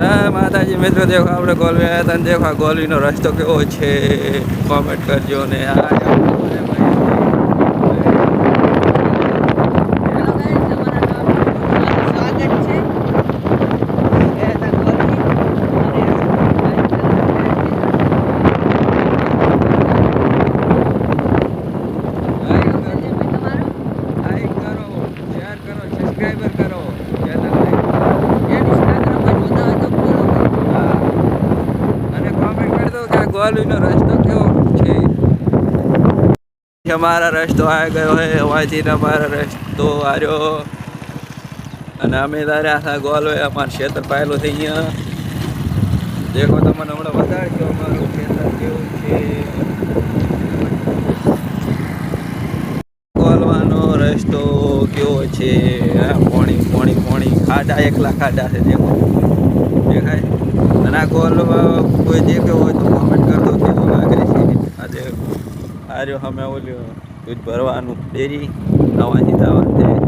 માતાજી, મિત્રો, દેખો, આપણે ગોલવી આવ્યા હતા દેખો, આ ગોલવીનો રસ્તો કેવો છે. કોમેન્ટ કરજો ને આ. કે ગોલવીનો રસ્તો કેવો છે? અમારા રસ્તો આ ગયો હે અહીંથી અમારા રસ્તો આવ્યો અને અમે તારે આખા ગોલ હોય, અમારું ક્ષેત્ર પાયેલું થઈ ગયા. દેખો તમને હમણાં બતાડજો અમારું ક્ષેત્ર કેવું છે. ગોલવાનો રસ્તો કેવો છે? પોણી પોણી પોણી. ખાડા એકલા ખાડા છે, દેખો. દેખાય? અને આ ગોલ કોઈ દેખ્યો હોય તો કોમેન્ટ કરતો કેવું લાગે છે આજે આર્યો અમે ઓલ્યો દૂધ ભરવાનું ડેરી નવા છે